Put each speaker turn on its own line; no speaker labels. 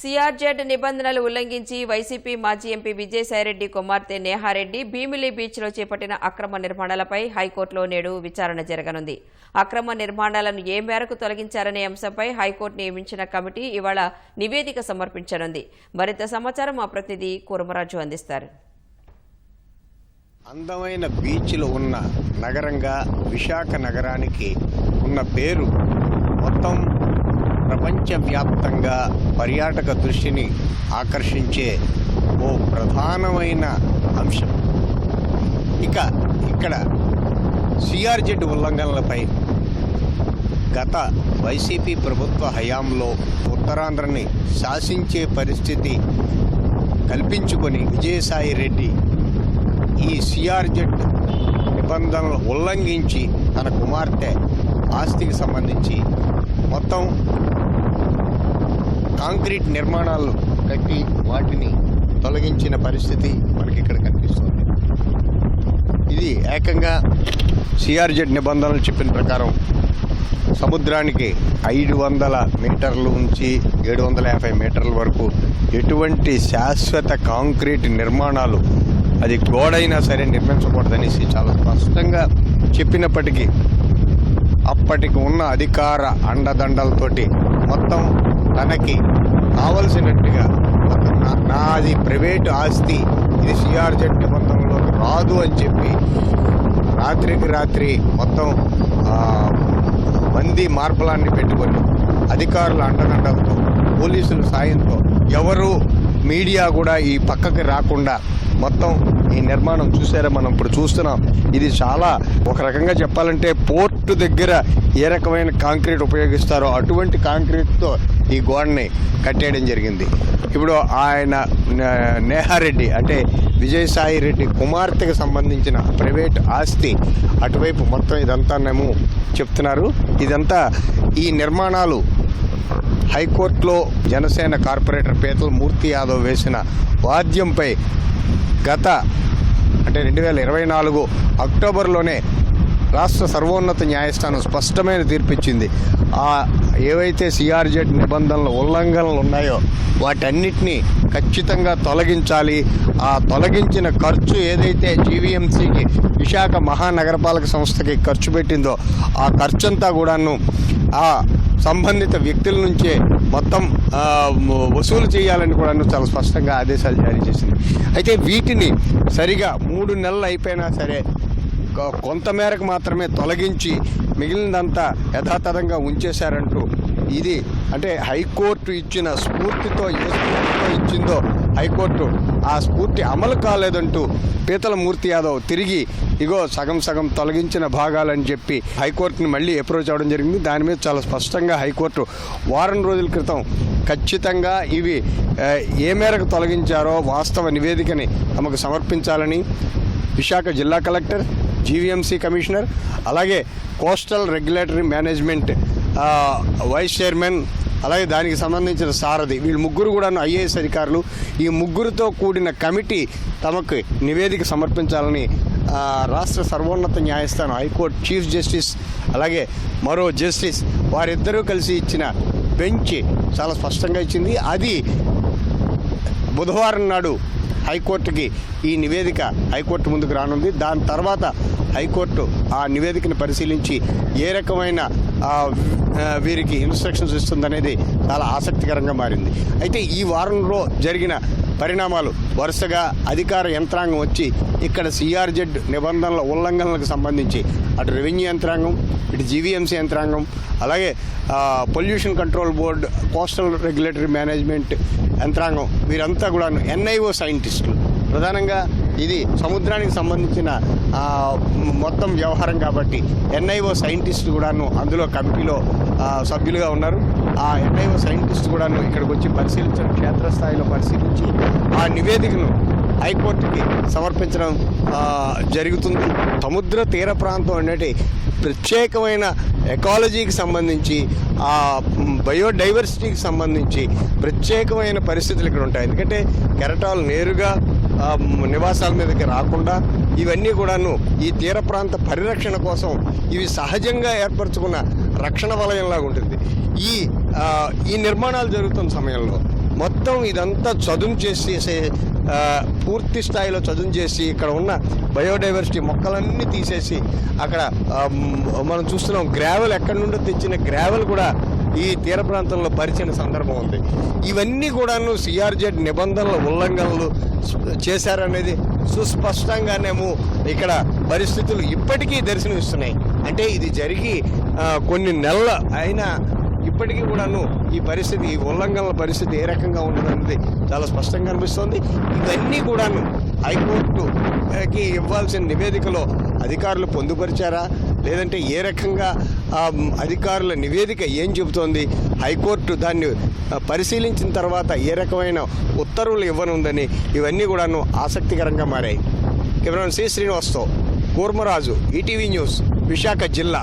CRZ నిబంధనలు ఉల్లంఘించి YCP మాజీ ఎంపీ విజయసాయిరెడ్డి కుమార్తె నేహారెడ్డి భీమిలి బీచ్లో చేపట్టిన అక్రమ నిర్మాణాలపై హైకోర్టులో నేడు విచారణ జరగనుంది. అక్రమ నిర్మాణాలను ఏ మేరకు తొలగించారనే అంశంపై హైకోర్టు నియమించిన కమిటీ ఇవాళ నివేదిక సమర్పించనుంది. మరింత సమాచారం మా ప్రతినిధి కూరమరాజు అందిస్తారు.
అందమైన బీచ్లు ఉన్న నగరంగా విశాఖ నగరానికి ఉన్న పేరు మొత్తం ప్రపంచవ్యాప్తంగా పర్యాటక దృష్టిని ఆకర్షించే ఓ ప్రధానమైన అంశం. ఇక ఇక్కడ సిఆర్జెడ్ ఉల్లంఘనలపై గత వైసీపీ ప్రభుత్వ హయాంలో ఉత్తరాంధ్రని శాసించే పరిస్థితి కల్పించుకొని విజయసాయి రెడ్డి ఈ సిఆర్జెడ్ నిబంధనలు ఉల్లంఘించి తన కుమార్తె ఆస్తికి సంబంధించి మొత్తం కాంక్రీట్ నిర్మాణాలు కట్టి వాటిని తొలగించిన పరిస్థితి మనకి ఇక్కడ కనిపిస్తుంది. ఇది ఏకంగా సిఆర్జెడ్ నిబంధనలు చెప్పిన ప్రకారం సముద్రానికి ఐదు వందల మీటర్లు నుంచి ఏడు వందల యాభై మీటర్ల వరకు ఎటువంటి శాశ్వత కాంక్రీట్ నిర్మాణాలు అది గోడైనా సరే నిర్మించకూడదనేసి చాలా స్పష్టంగా చెప్పినప్పటికీ అప్పటికి ఉన్న అధికార అండదండలతోటి మొత్తం తనకి కావలసినట్టుగా ఒక నాది ప్రైవేటు ఆస్తి ఇది సిఆర్జెడ్ నిబంధనలోకి రాదు అని చెప్పి రాత్రికి రాత్రి మొత్తం మంది మార్పులాన్ని పెట్టుకొని అధికారుల అండదండలతో పోలీసుల సాయంతో ఎవరు మీడియా కూడా ఈ పక్కకి రాకుండా మొత్తం ఈ నిర్మాణం చూసారా మనం ఇప్పుడు చూస్తున్నాం. ఇది చాలా ఒక రకంగా చెప్పాలంటే పోర్టు దగ్గర ఏ రకమైన కాంక్రీట్ ఉపయోగిస్తారో అటువంటి కాంక్రీట్తో ఈ గోడని కట్టేయడం జరిగింది. ఇప్పుడు ఆయన నేహారెడ్డి అంటే విజయసాయి రెడ్డి కుమార్తెకు సంబంధించిన ప్రైవేట్ ఆస్తి అటువైపు మొత్తం ఇదంతానేమో చెప్తున్నారు. ఇదంతా ఈ నిర్మాణాలు హైకోర్టులో జనసేన కార్పొరేటర్ పీతల మూర్తి యాదవ్ వేసిన వాద్యంపై గత అంటే రెండు వేల ఇరవై నాలుగు అక్టోబర్లోనే రాష్ట్ర సర్వోన్నత న్యాయస్థానం స్పష్టమైన తీర్పిచ్చింది. ఆ ఏవైతే సిఆర్జెడ్ నిబంధనల ఉల్లంఘనలు ఉన్నాయో వాటన్నిటినీ ఖచ్చితంగా తొలగించాలి. ఆ తొలగించిన ఖర్చు ఏదైతే జీవీఎంసీకి విశాఖ మహానగరపాలక సంస్థకి ఖర్చు పెట్టిందో ఆ ఖర్చంతా కూడాను ఆ సంబంధిత వ్యక్తుల నుంచే మొత్తం వసూలు చేయాలని కూడా చాలా స్పష్టంగా ఆదేశాలు జారీ చేసింది. అయితే వీటిని సరిగా మూడు నెలలు అయిపోయినా సరే కొంత మేరకు మాత్రమే తొలగించి మిగిలినదంతా యథాతథంగా ఉంచేశారంటూ ఇది అంటే హైకోర్టు ఇచ్చిన స్ఫూర్తితో ఏ స్ఫూర్తితో ఇచ్చిందో హైకోర్టు ఆ స్ఫూర్తి అమలు కాలేదంటూ పీతల మూర్తి యాదవ్ తిరిగి ఇగో సగం సగం తొలగించిన భాగాలని చెప్పి హైకోర్టుని మళ్ళీ అప్రోచ్ అవ్వడం జరిగింది. దాని మీద చాలా స్పష్టంగా హైకోర్టు వారం రోజుల క్రితం ఖచ్చితంగా ఇవి ఏ మేరకు తొలగించారో వాస్తవ నివేదికని తమకు సమర్పించాలని విశాఖ జిల్లా కలెక్టర్ జీవీఎంసీ కమిషనర్ అలాగే coastal regulatory management vice chairman అలాగే దానికి సంబంధించిన సారథి వీళ్ళు ముగ్గురు కూడా ఐఏఎస్ అధికారులు. ఈ ముగ్గురితో కూడిన కమిటీ తమకు నివేదిక సమర్పించాలని రాష్ట్ర సర్వోన్నత న్యాయస్థానం హైకోర్టు చీఫ్ జస్టిస్ అలాగే మరో జస్టిస్ వారిద్దరూ కలిసి ఇచ్చిన బెంచ్ చాలా స్పష్టంగా ఇచ్చింది. అది బుధవారం నాడు హైకోర్టుకి ఈ నివేదిక హైకోర్టు ముందుకు రానుంది. దాని తర్వాత హైకోర్టు ఆ నివేదికను పరిశీలించి ఏ రకమైన వీరికి ఇన్స్ట్రక్షన్స్ ఇస్తుందనేది చాలా ఆసక్తికరంగా మారింది. అయితే ఈ వారంలో జరిగిన పరిణామాలు వరుసగా అధికార యంత్రాంగం వచ్చి ఇక్కడ సిఆర్జెడ్ నిబంధనల ఉల్లంఘనలకు సంబంధించి అటు రెవెన్యూ యంత్రాంగం ఇటు జీవీఎంసీ యంత్రాంగం అలాగే pollution control board coastal regulatory management యంత్రాంగం వీరంతా కూడా ఎన్ఐఓ సైంటిస్టులు. ప్రధానంగా ఇది సముద్రానికి సంబంధించిన మొత్తం వ్యవహారం కాబట్టి ఎన్ఐఓ సైంటిస్ట్ కూడాను అందులో కమిటీలో సభ్యులుగా ఉన్నారు. ఆ ఎన్ఐఓ సైంటిస్ట్ కూడాను ఇక్కడికి వచ్చి పరిశీలించడం క్షేత్రస్థాయిలో పరిశీలించి ఆ నివేదికను హైకోర్టుకి సమర్పించడం జరుగుతుంది. సముద్ర తీర ప్రాంతం అనేది ప్రత్యేకమైన ఎకాలజీకి సంబంధించి ఆ బయోడైవర్సిటీకి సంబంధించి ప్రత్యేకమైన పరిస్థితులు ఇక్కడ ఉంటాయి. ఎందుకంటే కెరటాలు నేరుగా నివాసాల మీదకి రాకుండా ఇవన్నీ కూడాను ఈ తీర ప్రాంత పరిరక్షణ కోసం ఇవి సహజంగా ఏర్పరచుకున్న రక్షణ వలయంలాగా ఉంటుంది. ఈ ఈ నిర్మాణాలు జరుగుతున్న సమయంలో మొత్తం ఇదంతా చదును చేసేసే పూర్తి స్థాయిలో చదును చేసి ఇక్కడ ఉన్న బయోడైవర్సిటీ మొక్కలన్నీ తీసేసి అక్కడ మనం చూస్తున్నాం గ్రావెల్ ఎక్కడి నుండో తెచ్చిన గ్రావెల్ కూడా ఈ తీర ప్రాంతంలో పరిచిన సందర్భం ఉంది. ఇవన్నీ కూడాను సిఆర్జెడ్ నిబంధనల ఉల్లంఘనలు చేశారనేది సుస్పష్టంగానేమో ఇక్కడ పరిస్థితులు ఇప్పటికీ దర్శనమిస్తున్నాయి. అంటే ఇది జరిగి కొన్ని నెలల అయినా ఇప్పటికీ కూడాను ఈ పరిస్థితి ఈ ఉల్లంఘనల పరిస్థితి ఏ రకంగా ఉండదన్నది చాలా స్పష్టంగా అనిపిస్తుంది. ఇవన్నీ కూడాను హైకోర్టుకి ఇవ్వాల్సిన నివేదికలో అధికారులు పొందుపరిచారా? లేదంటే ఏ రకంగా అధికారుల నివేదిక ఏం చెబుతోంది? హైకోర్టు దాన్ని పరిశీలించిన తర్వాత ఏ రకమైన ఉత్తర్వులు ఇవ్వనుందని ఇవన్నీ కూడాను ఆసక్తికరంగా మారాయి. Cameraman C. శ్రీనివాస్తో Kurmaraju ETV news Visakha జిల్లా.